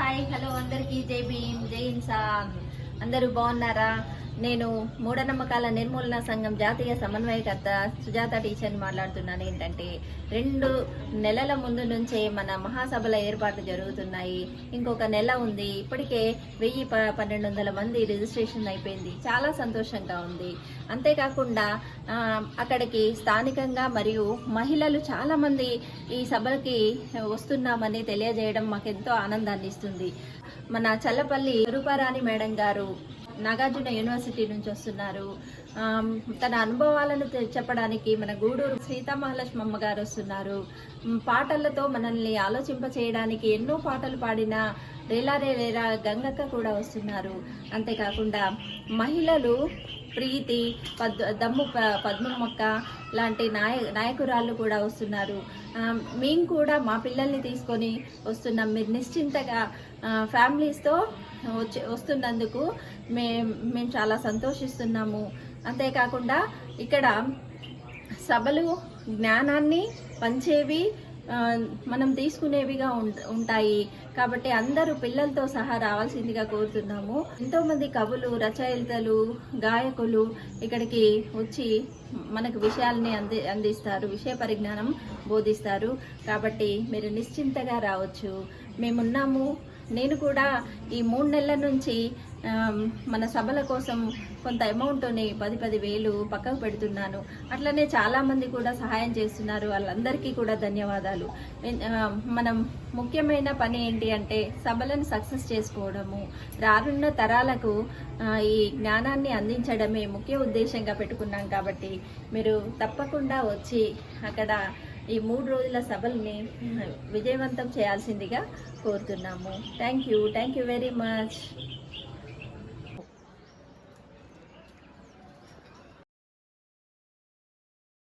Hi hello అందరికీ. జై భీమ్ జై ఇన్సా అందరూ బాగున్నారా? నేను మూఢనమ్మకాల నిర్మూలన సంఘం జాతీయ సమన్వయకర్త సుజాత టీచర్ని మాట్లాడుతున్నాను. ఏంటంటే రెండు నెలల ముందు నుంచే మన మహాసభల ఏర్పాట్లు జరుగుతున్నాయి. ఇంకొక నెల ఉంది. ఇప్పటికే వెయ్యి ప పన్నెండు వందల మంది రిజిస్ట్రేషన్ అయిపోయింది. చాలా సంతోషంగా ఉంది. అంతేకాకుండా అక్కడికి స్థానికంగా మరియు మహిళలు చాలామంది ఈ సభలకి వస్తున్నామని తెలియజేయడం మాకెంతో ఆనందాన్ని ఇస్తుంది మన చల్లపల్లి రూపారాణి మేడం గారు నాగార్జున యూనివర్సిటీ నుంచి వస్తున్నారు. తన అనుభవాలను తె- చెప్పడానికి మన గూడూరు సీతామహాలక్ష్మమ్మ గారు వస్తున్నారు. పాటలతో మనల్ని ఆలోచింప చేయడానికి ఎన్నో పాటలు పాడిన రేలారే రేరా గంగక్క కూడా వస్తున్నారు. అంతేకాకుండా మహిళలు ప్రీతి పద్ దమ్ము ప- పద్మమ్మక్క లాంటి నాయ నాయకురాళ్ళు కూడా వస్తున్నారు. మేము కూడా మా పిల్లల్ని తీసుకొని వస్తున్నాం. మీరు నిశ్చింతగా ఫ్యామిలీస్తో వచ్చి వస్తున్నందుకు మే మేము చాలా సంతోషిస్తున్నాము. అంతేకాకుండా ఇక్కడ సభలు జ్ఞానాన్ని పంచేవి మనం తీసుకునేవిగా ఉం- ఉంటాయి. కాబట్టి అందరూ పిల్లలతో సహా రావాల్సిందిగా కోరుతున్నాము. ఎంతోమంది కవులు రచయితలు గాయకులు ఇక్కడికి వచ్చి మనకు విషయాల్ని అంది అందిస్తారు. విషయ పరిజ్ఞానం బోధిస్తారు. కాబట్టి మీరు నిశ్చింతగా రావచ్చు. మేమున్నాము. నేను కూడా ఈ మూడు నెలల నుంచి మన సభల కోసం కొంత అమౌంట్ని పది పది వేలు పక్కకు పెడుతున్నాను. అట్లనే చాలామంది కూడా సహాయం చేస్తున్నారు. వాళ్ళందరికీ కూడా ధన్యవాదాలు. మనం ముఖ్యమైన పని ఏంటి అంటే సభలను సక్సెస్ చేసుకోవడము. రానున్న తరాలకు ఈ జ్ఞానాన్ని అందించడమే ముఖ్య ఉద్దేశంగా పెట్టుకున్నాం కాబట్టి మీరు తప్పకుండా వచ్చి అక్కడ ఈ మూడు రోజుల సభల్ని విజయవంతం చేయాల్సిందిగా కోరుతున్నాము. Thank you thank you very much